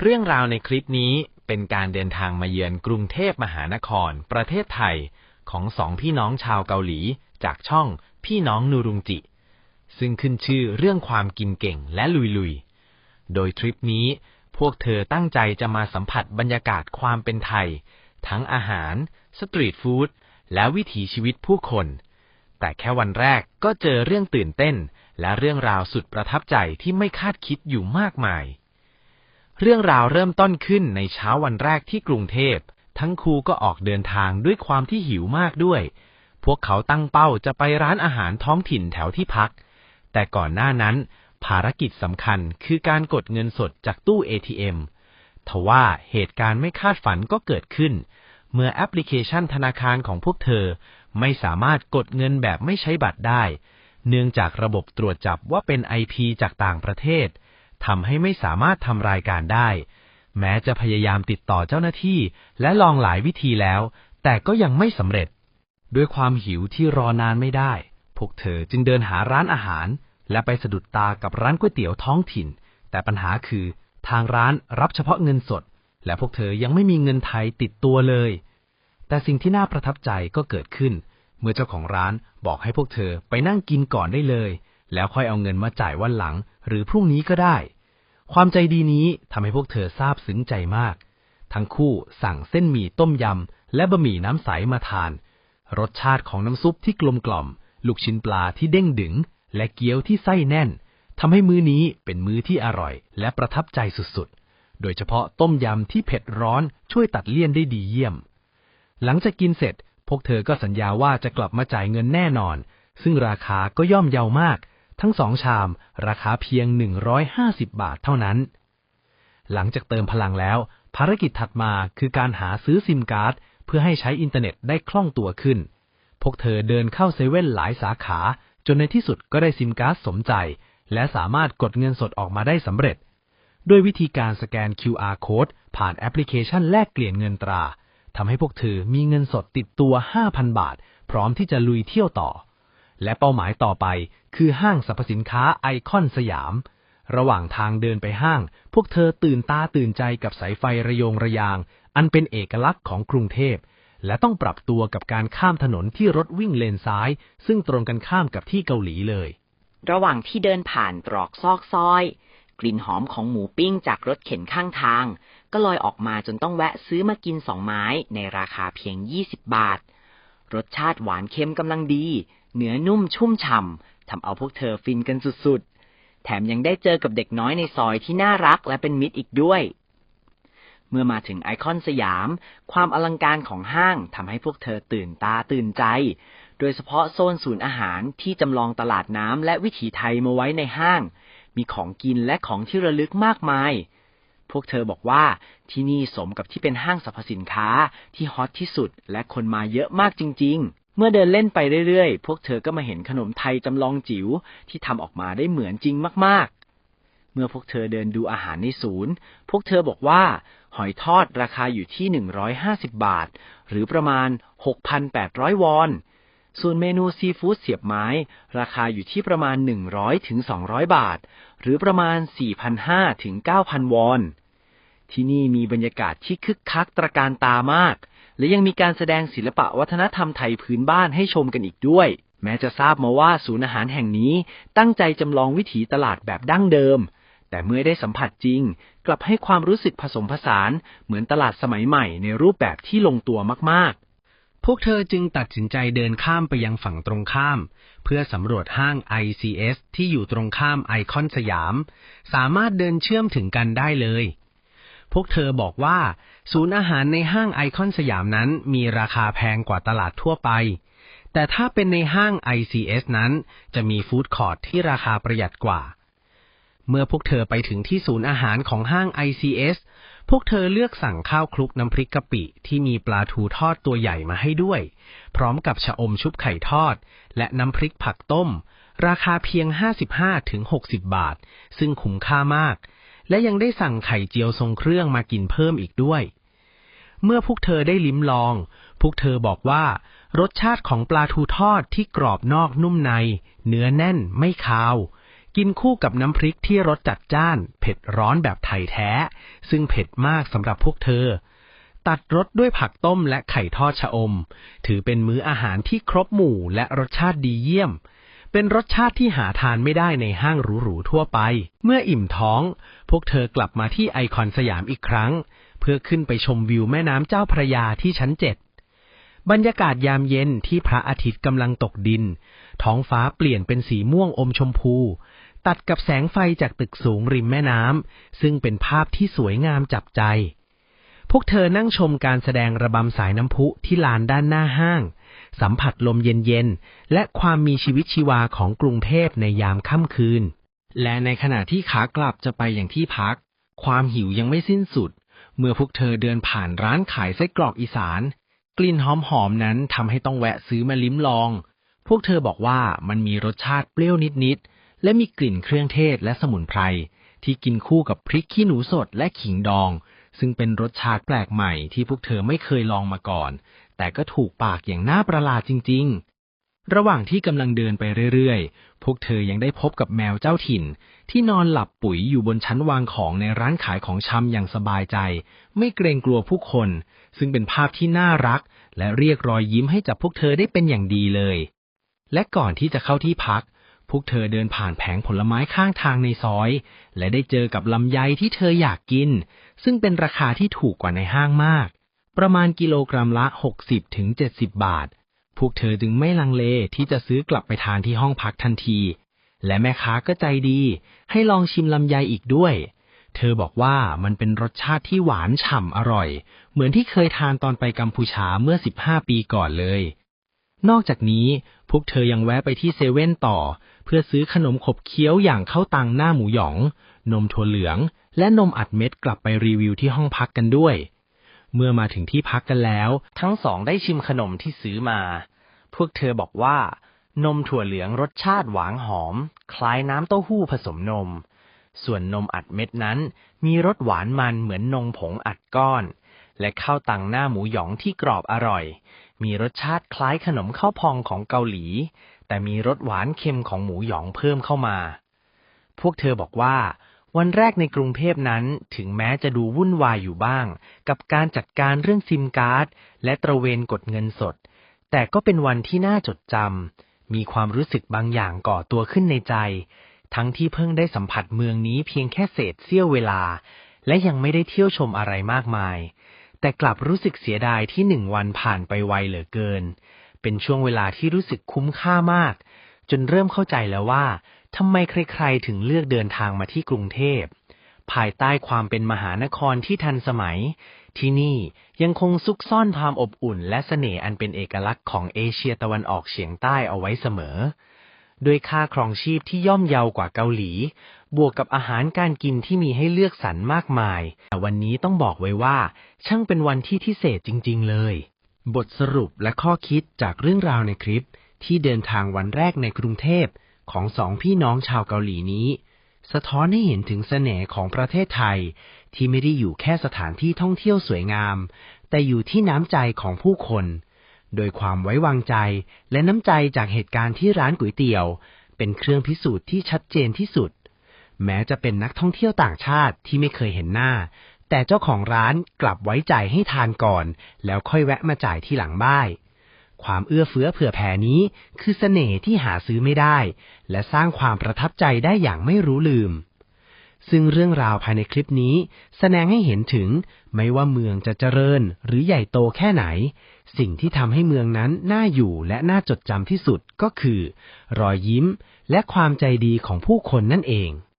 เรื่องราวในคลิปนี้เป็นการเดินทางมาเยือนกรุงเทพมหานคร ประเทศไทย ของสองพี่น้องชาวเกาหลี จากช่องพี่น้องนูรุงจิ ซึ่งขึ้นชื่อเรื่องความกินเก่งและลุยๆ โดยทริปนี้พวกเธอตั้งใจจะมาสัมผัสบรรยากาศความเป็นไทย ทั้งอาหาร สตรีทฟู้ดและวิถีชีวิตผู้คน แต่แค่วันแรกก็เจอเรื่องตื่นเต้น และเรื่องราวสุดประทับใจที่ไม่คาดคิดอยู่มากมาย เรื่องราวเริ่มต้นขึ้นในเช้าวันแรกที่กรุงเทพ ทั้งคู่ก็ออกเดินทางด้วยความที่หิวมากด้วย พวกเขาตั้งเป้าจะไปร้านอาหารท้องถิ่นแถวที่พัก แต่ก่อนหน้านั้น ภารกิจสำคัญคือการกดเงินสดจากตู้ ATM ทว่าเหตุการณ์ไม่คาดฝันก็เกิดขึ้น เมื่อแอปพลิเคชันธนาคารของพวกเธอ ไม่สามารถกดเงินแบบไม่ใช้บัตรได้ เนื่องจากระบบตรวจจับว่าเป็น IP จากต่างประเทศ ทำให้ไม่สามารถทำรายการได้ แม้จะพยายามติดต่อเจ้าหน้าที่ และลองหลายวิธีแล้ว แต่ก็ยังไม่สำเร็จ ด้วยความหิวที่รอนานไม่ได้ พวกเธอจึงเดินหาร้านอาหาร และไปสะดุดตากับร้านก๋วยเตี๋ยวท้องถิ่น แต่ปัญหาคือ ทางร้านรับเฉพาะเงินสด และพวกเธอยังไม่มีเงินไทยติดตัวเลย แต่สิ่งที่น่าประทับใจก็เกิดขึ้น เมื่อเจ้าของร้านบอกให้พวกเธอไปนั่งกินก่อนได้เลยแล้วค่อยเอาเงินมาจ่ายวันหลังหรือพรุ่งนี้ก็ได้ ความใจดีนี้ทำให้พวกเธอซาบซึ้งใจมาก ทั้งคู่สั่งเส้นหมี่ต้มยำ และบะหมี่น้ำใสมาทาน รสชาติของน้ำซุปที่กลมกล่อม ลูกชิ้นปลาที่เด้งดึง และเกี๊ยวที่ไส้แน่นทำให้มื้อนี้เป็นมื้อที่อร่อย และประทับใจสุดๆ โดยเฉพาะต้มยำที่เผ็ดร้อนช่วยตัดเลี่ยนได้ดีเยี่ยม หลังจากกินเสร็จ พวกเธอก็สัญญาว่าจะกลับมาจ่ายเงินแน่นอน ซึ่งราคาก็ย่อมเยาวมาก ทั้งสองชาม ราคาเพียง 150 บาทเท่านั้น หลังจากเติมพลังแล้ว ภารกิจถัดมาคือการหาซื้อซิมการ์ด เพื่อให้ใช้อินเทอร์เน็ตได้คล่องตัวขึ้น พวกเธอเดินเข้าเซเว่นหลายสาขา จนในที่สุดก็ได้ซิมการ์ดสมใจ และสามารถกดเงินสดออกมาได้สำเร็จ ด้วยวิธีการสแกน QR code ผ่านแอปพลิเคชันแลกเปลี่ยนเงินตราทำให้พวกเธอมีเงินสดติดตัว 5,000 บาท พร้อมที่จะลุยเที่ยวต่อ และเป้าหมายต่อไปคือห้างสรรพสินค้าไอคอนสยาม ระหว่างทางเดินไปห้าง พวกเธอตื่นตาตื่นใจกับสายไฟระยงระยาง อันเป็นเอกลักษณ์ของกรุงเทพ และต้องปรับตัวกับการข้ามถนนที่รถวิ่งเลนซ้าย ซึ่งตรงกันข้ามกับที่เกาหลีเลย ระหว่างที่เดินผ่านตรอกซอกซอย กลิ่นหอมของหมูปิ้งจากรถเข็นข้างทาง ก็ลอยออกมาจนต้องแวะซื้อมากินสองไม้ในราคาเพียง 20 บาท รสชาติหวานเค็มกำลังดี เนื้อนุ่มชุ่มฉ่ำทำเอาพวกเธอฟินกันสุดๆ แถมยังได้เจอกับเด็กน้อยในซอยที่น่ารักและเป็นมิตรอีกด้วย เมื่อมาถึงไอคอนสยาม ความอลังการของห้างทำให้พวกเธอตื่นตาตื่นใจ โดยเฉพาะโซนศูนย์อาหารที่จำลองตลาดน้ำและวิถีไทยมาไว้ในห้าง มีของกินและของที่ระลึกมากมาย พวกเธอบอกว่าที่นี่สมกับที่เป็นห้างสรรพสินค้าที่ฮอตที่สุดและคนมาเยอะมากจริง ๆ เมื่อเดินเล่นไปเรื่อยๆ พวกเธอก็มาเห็นขนมไทยจำลองจิ๋วที่ทำออกมาได้เหมือนจริงมากๆ เมื่อพวกเธอเดินดูอาหารในศูนย์ พวกเธอบอกว่า หอยทอดราคาอยู่ที่ 150 บาท หรือประมาณ 6,800 วอนส่วนเมนูซีฟู้ดเสียบไม้ ราคาอยู่ที่ประมาณ 100-200 บาท หรือประมาณ 4,500 ถึง 9,000 วอน ที่นี่มีบรรยากาศที่คึกคักตระการตามาก และยังมีการแสดงศิลปะวัฒนธรรมไทยพื้นบ้านให้ชมกันอีกด้วย แม้จะทราบมาว่าศูนย์อาหารแห่งนี้ตั้งใจจำลองวิถีตลาดแบบดั้งเดิม แต่เมื่อได้สัมผัสจริง กลับให้ความรู้สึกผสมผสาน เหมือนตลาดสมัยใหม่ในรูปแบบที่ลงตัวมากๆ พวกเธอจึงตัดสินใจเดินข้ามไปยังฝั่งตรงข้าม เพื่อสำรวจห้าง ICS ที่อยู่ตรงข้ามไอคอนสยาม สามารถเดินเชื่อมถึงกันได้เลย พวกเธอบอกว่า ศูนย์อาหารในห้างไอคอนสยามนั้นมีราคาแพงกว่าตลาดทั่วไป แต่ถ้าเป็นในห้าง ICS นั้น จะมีฟู้ดคอร์ทที่ราคาประหยัดกว่า เมื่อพวกเธอไปถึงที่ศูนย์อาหารของห้าง ICS พวกเธอเลือกสั่งข้าวคลุกน้ำพริกกะปิที่มีปลาทูทอดตัวใหญ่มาให้ด้วย พร้อมกับชะอมชุบไข่ทอด และน้ำพริกผักต้ม ราคาเพียง 55-60 บาท ซึ่งคุ้มค่ามาก และยังได้สั่งไข่เจียวทรงเครื่องมากินเพิ่มอีกด้วย เมื่อพวกเธอได้ลิ้มลอง พวกเธอบอกว่ารสชาติของปลาทูทอดที่กรอบนอกนุ่มใน เนื้อแน่นไม่คาว กินคู่กับน้ำพริกที่รสจัดจ้าน เผ็ดร้อนแบบไทยแท้ ซึ่งเผ็ดมากสำหรับพวกเธอ ตัดรสด้วยผักต้มและไข่ทอดชะอม ถือเป็นมื้ออาหารที่ครบหมู่และรสชาติดีเยี่ยม เป็นรสชาติที่หาทานไม่ได้ในห้างหรูๆทั่วไป เมื่ออิ่มท้อง พวกเธอกลับมาที่ไอคอนสยามอีกครั้ง เพื่อขึ้นไปชมวิวแม่น้ำเจ้าพระยาที่ชั้นเจ็ดบรรยากาศยามเย็นที่พระอาทิตย์กำลังตกดิน ท้องฟ้าเปลี่ยนเป็นสีม่วงอมชมพู ตัดกับแสงไฟจากตึกสูงริมแม่น้ำซึ่งเป็นภาพที่สวยงามจับใจ พวกเธอนั่งชมการแสดงระบำสายน้ำพุที่ลานด้านหน้าห้าง สัมผัสลมเย็นๆ และความมีชีวิตชีวาของกรุงเทพในยามค่ำคืน และในขณะที่ขากลับจะไปอย่างที่พัก ความหิวยังไม่สิ้นสุด เมื่อพวกเธอเดินผ่านร้านขายไส้กรอกอีสาน กลิ่นหอมๆนั้นทำให้ต้องแวะซื้อมาลิ้มลอง พวกเธอบอกว่ามันมีรสชาติเปรี้ยวนิดๆ และมีกลิ่นเครื่องเทศและสมุนไพร ที่กินคู่กับพริกขี้หนูสดและขิงดอง ซึ่งเป็นรสชาติแปลกใหม่ที่พวกเธอไม่เคยลองมาก่อน แต่ก็ถูกปากอย่างน่าประหลาดจริง ๆ ระหว่างที่กำลังเดินไปเรื่อยๆ พวกเธอยังได้พบกับแมวเจ้าถิ่น ที่นอนหลับปุ๋ยอยู่บนชั้นวางของในร้านขายของชำอย่างสบายใจ ไม่เกรงกลัวผู้คน ซึ่งเป็นภาพที่น่ารัก และเรียกรอยยิ้มให้กับพวกเธอได้เป็นอย่างดีเลยและก่อนที่จะเข้าที่พัก พวกเธอเดินผ่านแผงผลไม้ข้างทางในซอย และได้เจอกับลำไยที่เธออยากกิน ซึ่งเป็นราคาที่ถูกกว่าในห้างมาก ประมาณกิโลกรัมละ 60ถึง70 บาท พวกเธอจึงไม่ลังเลที่จะซื้อกลับไปทานที่ห้องพักทันที และแม่ค้าก็ใจดี ให้ลองชิมลำไยอีกด้วย เธอบอกว่ามันเป็นรสชาติที่หวานฉ่ำอร่อย เหมือนที่เคยทานตอนไปกัมพูชาเมื่อ 15 ปีก่อนเลย นอกจากนี้พวกเธอยังแวะไปที่เซเว่นต่อ เพื่อซื้อขนมขบเคี้ยวอย่างข้าวตังหน้าหมูหยอง นมถั่วเหลือง และนมอัดเม็ดกลับไปรีวิวที่ห้องพักกันด้วย เมื่อมาถึงที่พักกันแล้ว ทั้งสองได้ชิมขนมที่ซื้อมา พวกเธอบอกว่า นมถั่วเหลืองรสชาติหวานหอม คล้ายน้ำเต้าหู้ผสมนม ส่วนนมอัดเม็ดนั้น มีรสหวานมันเหมือนนมผงอัดก้อน และข้าวตังหน้าหมูหยองที่กรอบอร่อย มีรสชาติคล้ายขนมข้าวพองของเกาหลี แต่มีรสหวานเค็มของหมูหยองเพิ่มเข้ามา พวกเธอบอกว่า วันแรกในกรุงเทพนั้นถึงแม้จะดูวุ่นวายอยู่บ้าง กับการจัดการเรื่องซิมการ์ด และตระเวนกดเงินสด แต่ก็เป็นวันที่น่าจดจำมีความรู้สึกบางอย่างก่อตัวขึ้นในใจ ทั้งที่เพิ่งได้สัมผัสเมืองนี้เพียงแค่เศษเสี้ยวเวลา และยังไม่ได้เที่ยวชมอะไรมากมาย แต่กลับรู้สึกเสียดายที่หนึ่งวันผ่านไปไวเหลือเกิน เป็นช่วงเวลาที่รู้สึกคุ้มค่ามาก จนเริ่มเข้าใจแล้วว่าทำไมใครๆถึงเลือกเดินทางมาที่กรุงเทพ ภายใต้ความเป็นมหานครที่ทันสมัย ที่นี่ยังคงซุกซ่อนความอบอุ่น และเสน่ห์อันเป็นเอกลักษณ์ของเอเชียตะวันออกเฉียงใต้เอาไว้เสมอโดยค่าครองชีพที่ย่อมเยาวกว่าเกาหลี บวกกับอาหารการกินที่มีให้เลือกสรรมากมาย แต่วันนี้ต้องบอกไว้ว่า ช่างเป็นวันที่พิเศษจริง ๆ เลย บทสรุปและข้อคิดจากเรื่องราวในคลิปที่เดินทางวันแรกในกรุงเทพของสองพี่น้องชาวเกาหลีนี้ สะท้อนให้เห็นถึงเสน่ห์ของประเทศไทย ที่ไม่ได้อยู่แค่สถานที่ท่องเที่ยวสวยงาม แต่อยู่ที่น้ำใจของผู้คน โดยความไว้วางใจและน้ำใจจากเหตุการณ์ที่ร้านก๋วยเตี๋ยว เป็นเครื่องพิสูจน์ที่ชัดเจนที่สุด แม้จะเป็นนักท่องเที่ยวต่างชาติที่ไม่เคยเห็นหน้า แต่เจ้าของร้านกลับไว้ใจให้ทานก่อน แล้วค่อยแวะมาจ่ายที่หลังบ้านความเอื้อเฟื้อเผื่อแผ่นี้คือเสน่ห์ที่หาซื้อไม่ได้ และสร้างความประทับใจได้อย่างไม่รู้ลืม ซึ่งเรื่องราวภายในคลิปนี้ แสดงให้เห็นถึง ไม่ว่าเมืองจะเจริญหรือใหญ่โตแค่ไหน สิ่งที่ทำให้เมืองนั้นน่าอยู่และน่าจดจำที่สุดก็คือ รอยยิ้มและความใจดีของผู้คนนั่นเอง